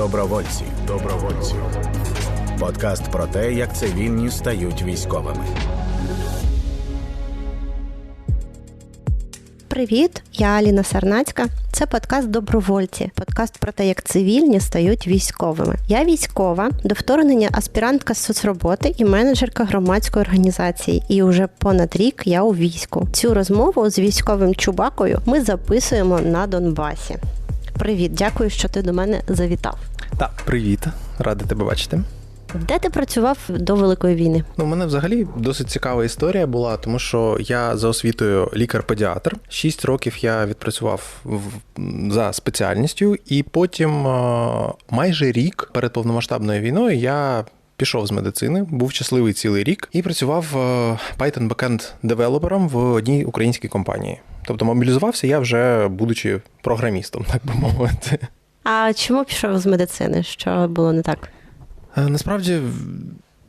Добровольці. Добровольці. Подкаст про те, як цивільні стають військовими. Привіт, я Аліна Сарнацька. Це подкаст Добровольці, подкаст про те, як цивільні стають військовими. Я військова, до вторгнення аспірантка соцроботи і менеджерка громадської організації. І уже понад рік я у війську. Цю розмову з військовим чубакою ми записуємо на Донбасі. Привіт, дякую, що ти до мене завітав. Так, привіт, радий тебе бачити. Де ти працював до Великої війни? Ну, у мене взагалі досить цікава історія була, тому що я за освітою лікар-педіатр. Шість років я відпрацював в- за спеціальністю, і потім е, майже рік перед повномасштабною війною я. Пішов з медицини, був щасливий цілий рік і працював е, Python backend девелопером в одній українській компанії. Тобто мобілізувався я вже будучи програмістом, так би мовити. А чому пішов з медицини? Що було не так? Е, Насправді,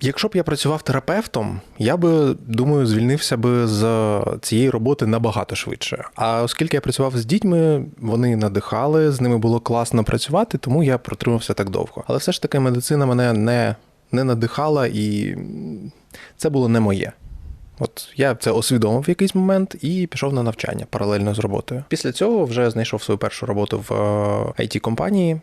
якщо б я працював терапевтом, я би думаю, звільнився би з цієї роботи набагато швидше. А оскільки я працював з дітьми, вони надихали, з ними було класно працювати, тому я протримався так довго. Але все ж таки медицина мене не, не надихала, і це було не моє. От я це усвідомив в якийсь момент і пішов на навчання паралельно з роботою. Після цього вже знайшов свою першу роботу в it компанії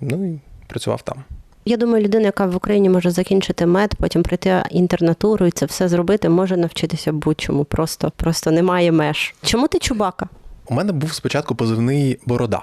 ну і працював там. Я думаю, людина, яка в Україні може закінчити мед, потім прийти інтернатуру і це все зробити, може навчитися будь-чому. Просто просто немає меж. Чому ти чубака? У мене був спочатку позивний борода.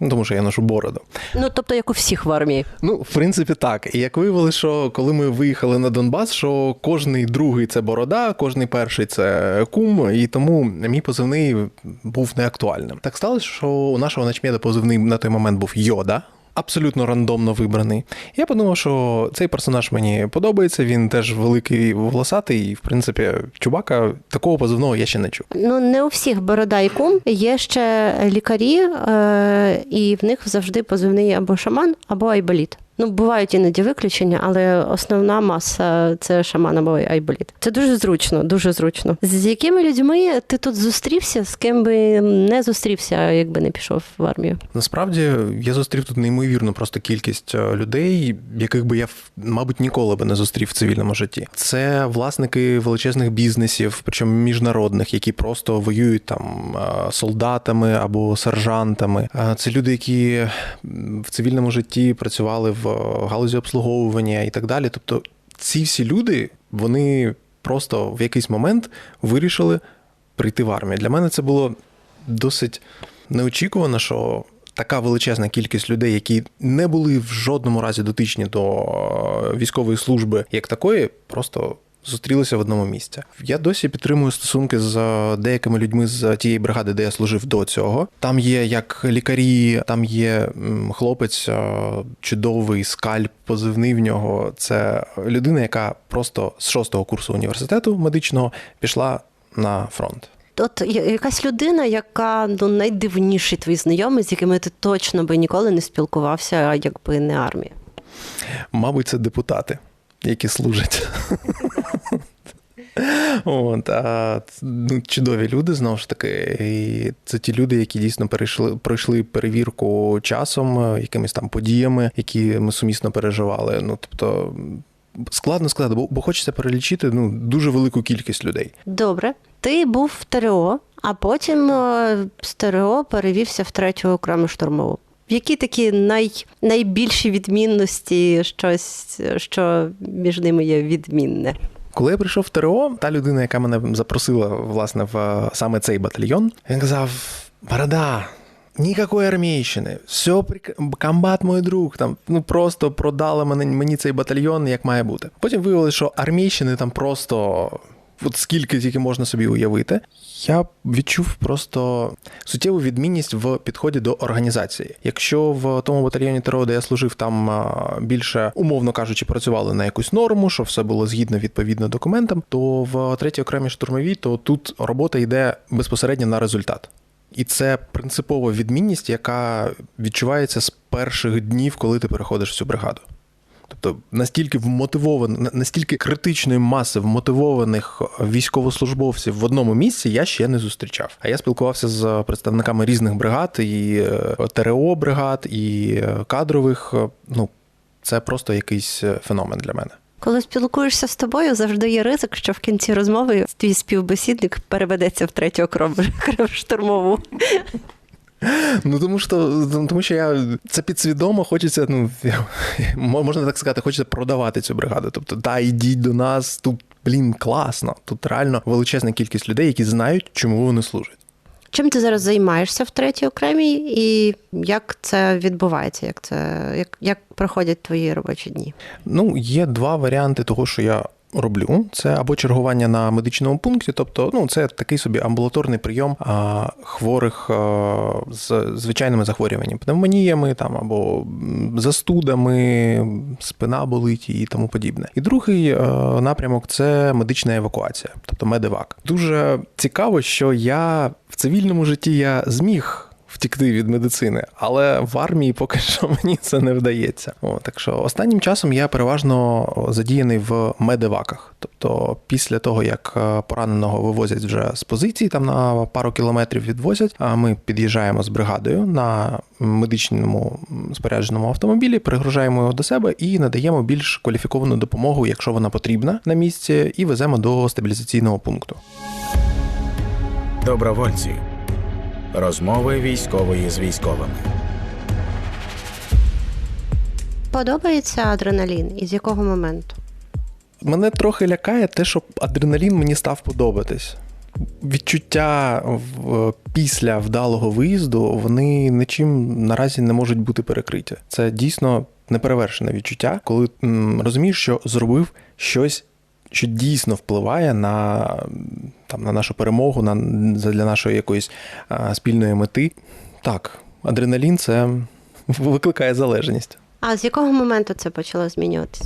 Ну, тому що я ношу бороду. Ну тобто, як у всіх в армії. Ну, в принципі, так. І як виявили, що коли ми виїхали на Донбас, що кожний другий це борода, кожний перший це кум, і тому мій позивний був неактуальним. Так сталося, що у нашого начмеда позивний на той момент був Йода. Абсолютно рандомно вибраний. Я подумав, що цей персонаж мені подобається. Він теж великий волосатий, і в принципі, чубака такого позивного я ще не чув. Ну не у всіх борода. Є ще лікарі, е- і в них завжди позивний або шаман, або айболіт. Ну, бувають іноді виключення, але основна маса це шаман айболіт. Це дуже зручно, дуже зручно. З якими людьми ти тут зустрівся, з ким би не зустрівся, якби не пішов в армію? Насправді я зустрів тут неймовірну просто кількість е, людей, яких би я мабуть ніколи би не зустрів в цивільному житті. Це власники величезних бізнесів, причому міжнародних, які просто воюють там е, солдатами або сержантами. Е, Це люди, які в цивільному житті працювали в е, галузі обслуговування і так далі. Тобто, ці всі люди вони просто в якийсь момент вирішили прийти в армію. Для мене це було досить неочікувано, що така величезна кількість людей, які не були в жодному разі дотичні до е, військової служби як такої, просто. Зустрілися в одному місці. Я досі підтримую стосунки з деякими людьми з тієї бригади, де я служив до цього. Там є як лікарі, там є хлопець, чудовий скальп, позивний в нього. Це людина, яка просто з шостого курсу університету медичного пішла на фронт. От якась людина, яка ну найдивніший твій знайомий, з якими ти точно би ніколи не спілкувався, якби не армія. Мабуть, це депутати, які служать. От, а, ну, чудові люди, знову ж таки. І це ті люди, які дійсно перейшли, пройшли перевірку часом, е, якимись там подіями, які ми сумісно переживали. Ну, тобто, складно сказати, бо, бо хочеться перелічити ну, дуже велику кількість людей. Добре, ти був в ТРО, а потім е, з ТРО перевівся в третю окрему штурмову. Які такі най, найбільші відмінності, щось, що між ними є відмінне? Коли я прийшов в ТРО, та людина, яка мене запросила власне в е, саме цей батальйон, він казав: Борода, ніякої армійщини, все прик- комбат мій друг. Там ну просто продали мені, мені цей батальйон, як має бути. Потім виявилося, що армійщини там просто. От скільки тільки можна собі уявити, я відчув просто суттєву відмінність в підході до організації. Якщо в тому батальйоні ТРО, де я служив, там більше, умовно кажучи, працювали на якусь норму, що все було згідно відповідно документам, то в третій окремій штурмовій, то тут робота йде безпосередньо на результат. І це принципова відмінність, яка відчувається з перших днів, коли ти переходиш в цю бригаду. Тобто настільки вмотивовано, настільки критичної маси вмотивованих військовослужбовців в одному місці я ще не зустрічав. А я спілкувався з представниками різних бригад, і е, ТРО бригад, і е, кадрових. Е, Ну це просто якийсь феномен для мене. Коли спілкуєшся з тобою, завжди є ризик, що в кінці розмови твій співбесідник переведеться в третю окром штурмову. Ну тому що тому що я це підсвідомо хочеться, ну можна так сказати, хочеться продавати цю бригаду. Тобто, да, йдіть до нас, тут блін, класно. Тут реально величезна кількість людей, які знають, чому вони служать. Чим ти зараз займаєшся в третій окремій, і як це відбувається? Як це як, як проходять твої робочі дні? Ну, є два варіанти того, що я роблю. Це або чергування на медичному пункті, тобто ну, це такий собі амбулаторний прийом а, хворих а, з звичайними захворюваннями, пневмоніями там або застудами, спина болить і тому подібне. І другий а, напрямок це медична евакуація, тобто медевак. Дуже цікаво, що я в цивільному житті я зміг втікти від медицини, але в армії поки що мені це не вдається. О, так що останнім часом я переважно задіяний в медеваках. Тобто, після того як е, пораненого вивозять вже з позиції, там на пару кілометрів відвозять. А ми під'їжджаємо з бригадою на медичному спорядженому автомобілі, пригружаємо його до себе і надаємо більш кваліфіковану допомогу, якщо вона потрібна на місці, і веземо до стабілізаційного пункту. Добровольці. Розмови військової з військовими. Подобається адреналін? І з якого моменту? Мене трохи лякає те, що адреналін мені став подобатись. Відчуття після вдалого виїзду вони нічим наразі не можуть бути перекриті. Це дійсно неперевершене відчуття, коли м, розумієш, що зробив щось, що дійсно впливає на там, на нашу перемогу, на, для нашої якоїсь а, спільної мети. Так, адреналін це викликає залежність. А з якого моменту це почало змінюватися?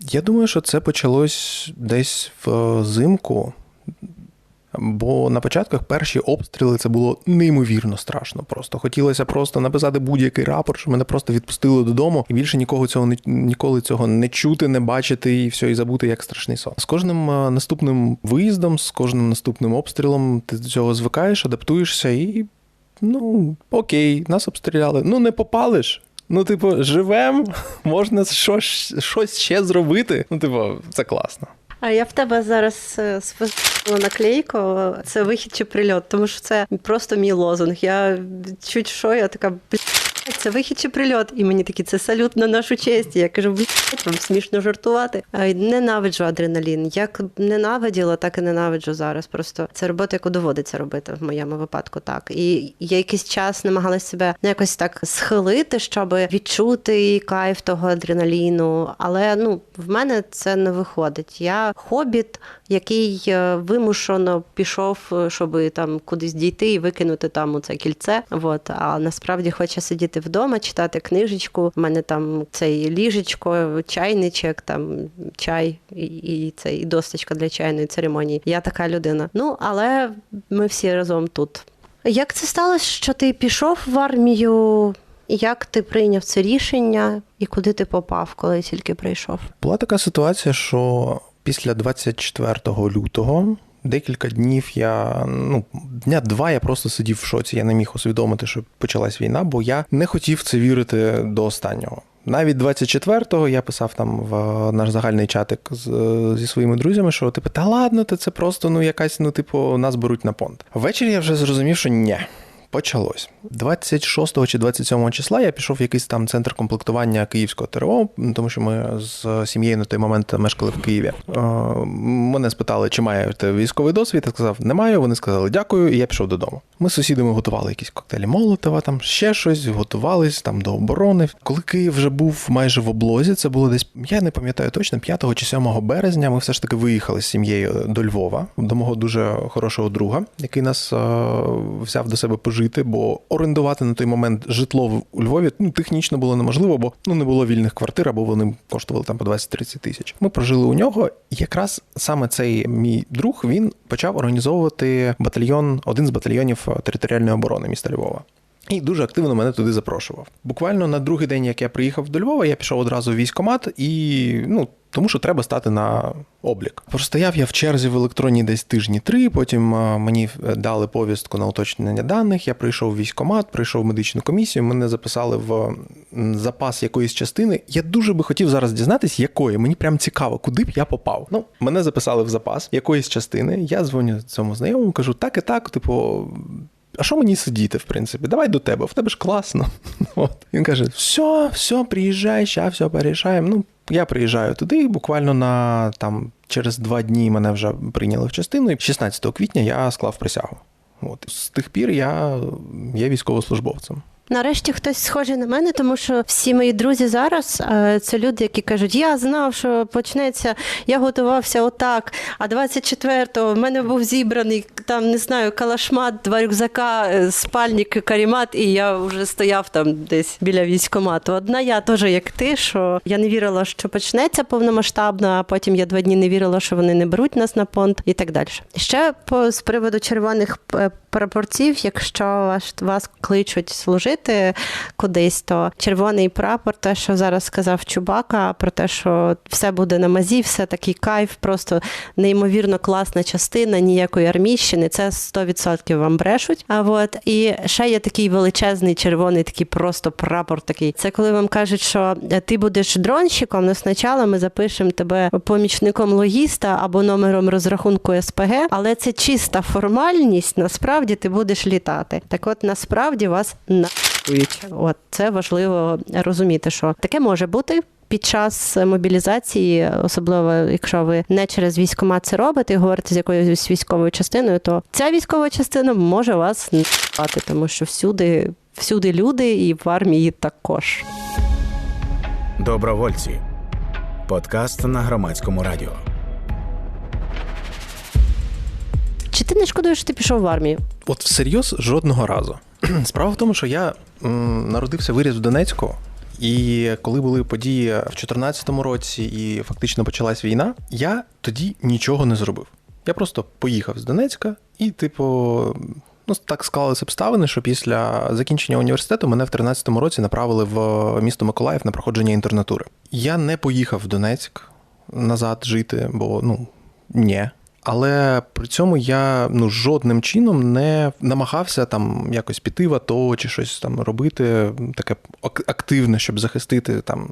Я думаю, що це почалось десь взимку. Бо на початках перші обстріли це було неймовірно страшно. Просто хотілося просто написати будь-який рапорт, що мене просто відпустили додому, і більше нікого цього не ніколи цього не чути, не бачити і все, і забути як страшний сон. З кожним наступним виїздом, з кожним наступним обстрілом ти до цього звикаєш, адаптуєшся і ну окей, нас обстріляли. Ну не попалиш. Ну, типу, живем, можна щось, щось ще зробити. Ну, типу, це класно. А я в тебе зараз е, спустила наклейку. Це вихід чи прильот, тому що це просто мій лозунг. Я чуть що, я така це вихід чи прильот, і мені такі це салют на нашу честь. Я кажу, блядь, вам смішно жартувати. Ненавиджу адреналін. Як ненавиділа, так і ненавиджу зараз. Просто це робота, яку доводиться робити в моєму випадку. Так і я якийсь час намагалася себе якось так схилити, щоб відчути кайф того адреналіну. Але ну в мене це не виходить. Я хобіт, який е, вимушено пішов, е, щоб там кудись дійти і викинути там у це кільце. От а насправді хоче сидіти вдома, читати книжечку. У мене там цей ліжечко, чайничок, там чай і, і це і досточка для чайної церемонії. Я така людина. Ну але ми всі разом тут. Як це сталося, що ти пішов в армію? Як ти прийняв це рішення і куди ти попав, коли тільки прийшов? Була така ситуація, що після 24 лютого Декілька днів я ну дня два я просто сидів в шоці. Я не міг усвідомити, що почалась війна, бо я не хотів це вірити до останнього. Навіть 24-го я писав там в наш загальний чатик з, зі своїми друзями, що типу, та ладно, це просто ну якась, ну, типу, нас беруть на понт. Ввечері я вже зрозумів, що ні почалось. 26 чи 27 числа я пішов в якийсь там центр комплектування київського ТРО, тому що ми з сім'єю на той момент мешкали в Києві. Е, мене спитали, чи маєте військовий досвід. Я сказав, не маю. Вони сказали дякую, і я пішов додому. Ми з сусідами готували якісь коктейлі Молотова, там ще щось, готувались там до оборони. Коли Київ вже був майже в облозі, це було десь, я не пам'ятаю точно, 5 чи 7 березня. Ми все ж таки виїхали з сім'єю до Львова, до мого дуже хорошого друга, який нас е, взяв до себе пожити жити, бо орендувати на той момент житло у Львові ну технічно було неможливо, бо ну не було вільних квартир, або вони коштували там по 20-30 тисяч. Ми прожили у нього. Якраз саме цей мій друг він почав організовувати батальйон, один з батальйонів територіальної оборони міста Львова. І дуже активно мене туди запрошував. Буквально на другий день, як я приїхав до Львова, я пішов одразу в військкомат і ну. Тому що треба стати на облік. Простояв я в черзі в електронній десь тижні три. Потім мені дали повістку на уточнення даних. Я прийшов в військкомат, прийшов в медичну комісію. Мене записали в запас якоїсь частини. Я дуже би хотів зараз дізнатися, якої мені прям цікаво, куди б я попав. Ну, мене записали в запас якоїсь частини. Я дзвоню цьому знайомому, кажу, так і так, типу а що мені сидіти, в принципі? Давай до тебе, в тебе ж класно. От. Він каже: все, все, приїжджай, ща все порішаємо. Ну, я приїжджаю туди, буквально на там через два дні мене вже прийняли в частину. І 16 квітня я склав присягу. От з тих пір я є військовослужбовцем. Нарешті хтось схожий на мене, тому що всі мої друзі зараз е, це люди, які кажуть, я знав, що почнеться, я готувався отак. А 24-го в мене був зібраний там, не знаю, калашмат, два рюкзака, е, спальник, карімат, і я вже стояв там десь біля військомату. Одна я теж як ти, що я не вірила, що почнеться повномасштабно, а потім я два дні не вірила, що вони не беруть нас на понт і так далі. Ще по з приводу червоних е, прапорців, якщо вас, вас кличуть служити кудись, то червоний прапор, те, що зараз сказав Чубака, про те, що все буде на мазі, все такий кайф, просто неймовірно класна частина, ніякої армійщини. Це 100% вам брешуть. А от і ще є такий величезний червоний, такий просто прапор. Такий. Це коли вам кажуть, що ти будеш дронщиком, але спочатку ми запишемо тебе помічником логіста або номером розрахунку СПГ, але це чиста формальність. Насправді ти будеш літати. Так, от насправді вас нахують. От це важливо розуміти, що таке може бути під час мобілізації, особливо якщо ви не через військомат це робите і говорите з якоюсь військовою частиною, то ця військова частина може вас не спати, тому що всюди, всюди люди і в армії також. Добровольці. Подкаст на громадському радіо. Чи ти не шкодуєш, що ти пішов в армію? От всерйоз жодного разу. Справа в тому, що я народився виріс в Донецьку. І коли були події в 2014 році і фактично почалась війна, я тоді нічого не зробив. Я просто поїхав з Донецька і, типу, ну так склалися обставини, що після закінчення університету мене в 2013 році направили в місто Миколаїв на проходження інтернатури. Я не поїхав в Донецьк назад жити, бо ну ні. Але при цьому я ну жодним чином не намагався там якось піти в АТО чи щось там робити, таке активне, щоб захистити там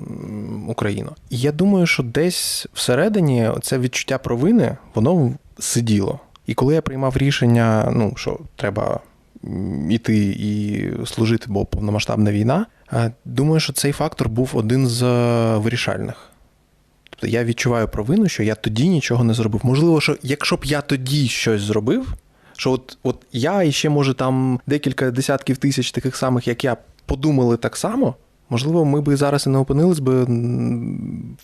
Україну. І я думаю, що десь всередині це відчуття провини, воно сиділо. І коли я приймав рішення, ну що треба іти і служити, бо повномасштабна війна, думаю, що цей фактор був один з вирішальних. Тобто я відчуваю провину, що я тоді нічого не зробив. Можливо, що якщо б я тоді щось зробив, що от от я і ще, може, там декілька десятків тисяч таких самих, як я, подумали так само. Можливо, ми би зараз і не опинились би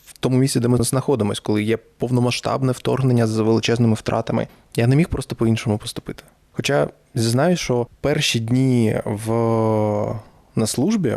в тому місці, де ми знаходимося, коли є повномасштабне вторгнення з величезними втратами. Я не міг просто по-іншому поступити. Хоча зізнаю, що перші дні в на службі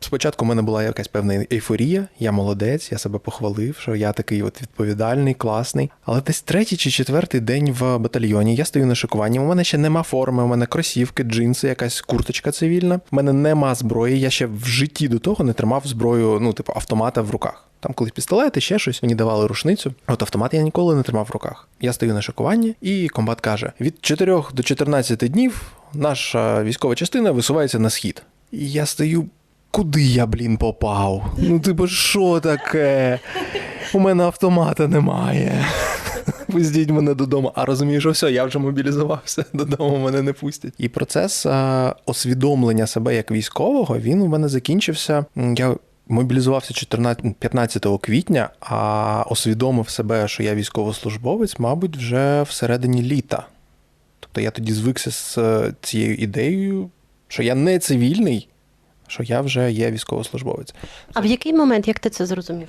Спочатку в мене була якась певна ейфорія, я молодець, я себе похвалив, що я такий от відповідальний, класний. Але десь третій чи четвертий день в батальйоні я стою на шикуванні. У мене ще нема форми, у мене кросівки, джинси, якась курточка цивільна. У мене нема зброї. Я ще в житті до того не тримав зброю, ну, типу, автомата в руках. Там колись пістолети, ще щось, мені давали рушницю. От автомат я ніколи не тримав в руках. Я стою на шикуванні, і комбат каже: від 4 до 14 днів наша військова частина висувається на схід. І я стою куди я, блін, попав? Ну, типу, що таке? У мене автомата немає. Пустіть мене додому. А розумію, що все, я вже мобілізувався, додому мене не пустять. І процес а, освідомлення себе як військового він у мене закінчився. Я мобілізувався 14, 15 квітня, а усвідомив себе, що я військовослужбовець, мабуть, вже всередині літа. Тобто я тоді звикся з е, цією ідеєю, що я не цивільний що я вже є військовослужбовець. А в який момент як ти це зрозумів?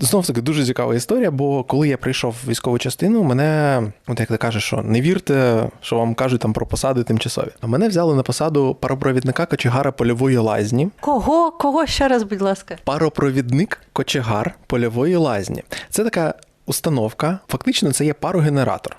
Знов таки дуже цікава історія, бо коли я прийшов в військову частину, мене, от як ти кажеш, що не вірте, що вам кажуть там про посади тимчасові. А мене взяли на посаду паропровідника кочегара польової лазні. Кого? Кого ще раз, будь ласка? Паропровідник кочегар польової лазні. Це така установка, фактично, це є парогенератор.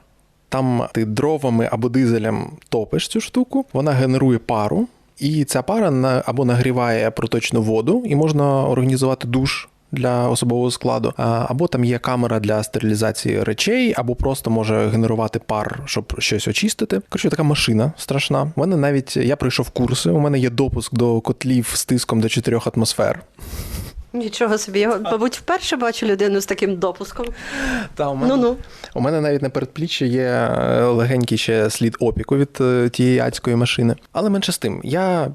Там ти дровами або дизелем топиш цю штуку, вона генерує пару І ця пара або нагріває проточну воду, і можна організувати душ. Для особового складу, або там є камера для стерилізації речей, або просто може генерувати пар, щоб щось очистити. Коротше, така машина страшна. У мене навіть я пройшов курси. У мене є допуск до котлів з тиском до 4 атмосфер. Нічого собі, я, мабуть, вперше бачу людину з таким допуском. Та, у мене, ну-ну. У мене навіть на передпліччі є е, легенький ще слід опіку від е, тієї адської машини. Але менше з тим, я.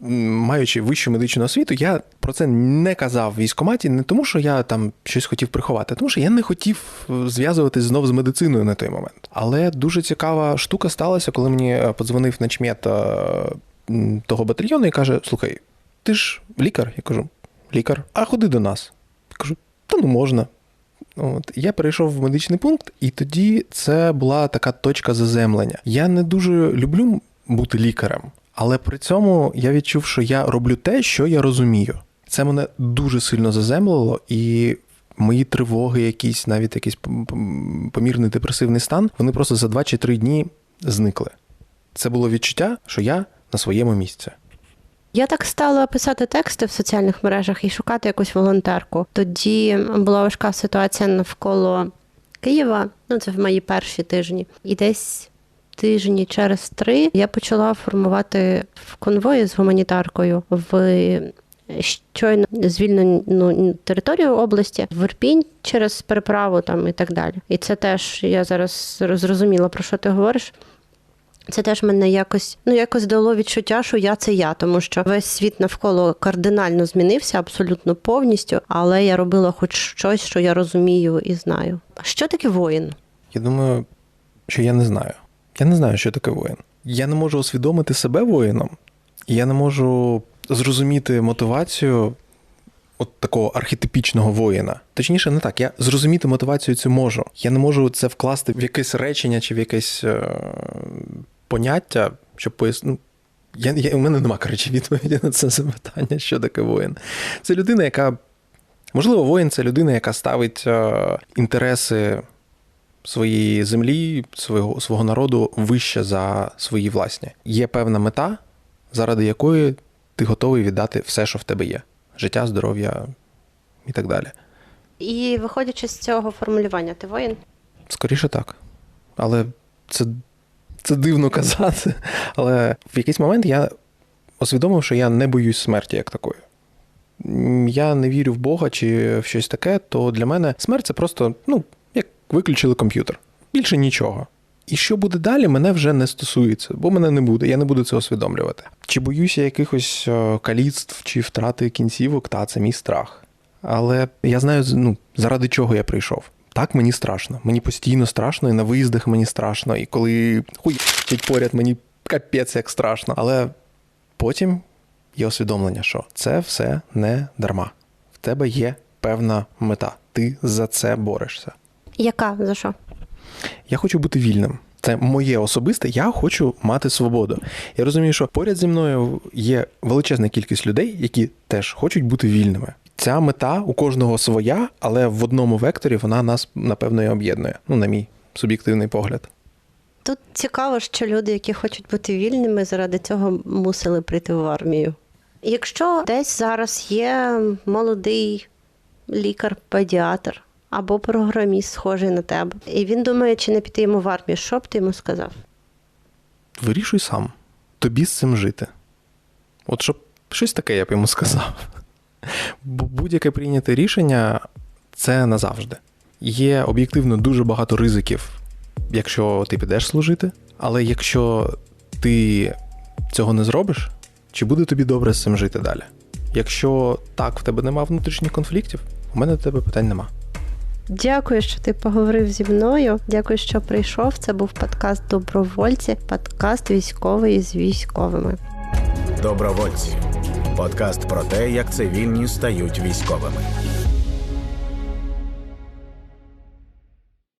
Маючи вищу медичну освіту, я про це не казав в військкоматі, не тому, що я там щось хотів приховати, а тому що я не хотів е, зв'язуватись знов з медициною на той момент. Але дуже цікава штука сталася, коли мені подзвонив начмет того батальйону і каже: Слухай, ти ж лікар? Я кажу, лікар, а ходи до нас. Я кажу, та ну можна. От Я перейшов в медичний пункт, і тоді це була така точка заземлення. Я не дуже люблю бути лікарем, але при цьому я відчув, що я роблю те, що я розумію. Це мене дуже сильно заземлило, і мої тривоги, якісь, навіть якийсь помірний депресивний стан, вони просто за 2 чи 3 дні зникли. Це було відчуття, що я на своєму місці. Я так стала писати тексти в соціальних мережах і шукати якусь волонтерку. Тоді була важка ситуація навколо Києва. Ну це в мої перші тижні, і десь. Тижні через три я почала формувати в конвої з гуманітаркою в щойно звільнену територію області, в Ірпінь через переправу там і так далі. І це теж я зараз зрозуміла про що ти говориш. Це теж мене якось ну якось дало відчуття, що я це я, тому що весь світ навколо кардинально змінився абсолютно повністю, але я робила хоч щось, що я розумію і знаю. Що таке воїн? Я думаю, що я не знаю. Я не знаю, що таке воїн. Я не можу усвідомити себе воїном, я не можу зрозуміти мотивацію от такого архетипічного воїна. Точніше, не так. Я зрозуміти мотивацію цю можу. Я не можу це вкласти в якесь речення чи в якесь. Поняття, щоб пояснити. Ну, я, я, У мене нема коротше, відповіді на це запитання, що таке воїн. Це людина, яка. Можливо, воїн це людина, яка ставить е, інтереси своєї землі, свого свого народу вище за свої власні. Є певна мета, заради якої ти готовий віддати все, що в тебе є: життя, здоров'я і так далі. І виходячи з цього формулювання, ти воїн? Скоріше так. Але це це дивно казати. Але в якийсь момент я усвідомив, що я не боюсь смерті як такої. Я не вірю в Бога чи в щось таке, то для мене смерть це просто, ну, як виключили комп'ютер. Більше нічого. І що буде далі, мене вже не стосується, бо мене не буде, я не буду це усвідомлювати. Чи боюся якихось е, каліцтв чи втрати кінцівок, та це мій страх. Але я знаю, ну, заради чого я прийшов. Так мені страшно. Мені постійно страшно, і на виїздах мені страшно, і коли хуять поряд, мені капець як страшно. Але потім є усвідомлення, що це все не дарма. В тебе є певна мета. Ти за це борешся. Яка за що? Я хочу бути вільним. Це моє особисте, я хочу мати свободу. Я розумію, що поряд зі мною є величезна кількість людей, які теж хочуть бути вільними. Ця мета у кожного своя, але в одному векторі вона нас напевно і об'єднує. Ну, на мій суб'єктивний погляд. Тут цікаво, що люди, які хочуть бути вільними, заради цього мусили прийти в армію. Якщо десь зараз є молодий лікар-педіатр або програміст, схожий на тебе, і він думає, чи не піти йому в армію, що б ти йому сказав? Вирішуй сам. Тобі з цим жити. От щоб щось таке я б йому сказав. Бо будь-яке прийняте рішення це назавжди. Є об'єктивно дуже багато ризиків, якщо ти підеш служити, але якщо ти цього не зробиш, чи буде тобі добре з цим жити далі? Якщо так в тебе нема внутрішніх конфліктів, у мене до тебе питань нема. Дякую, що ти поговорив зі мною. Дякую, що прийшов. Це був подкаст Добровольці, подкаст військовий з військовими. Добровольці. Подкаст про те, як цивільні стають військовими.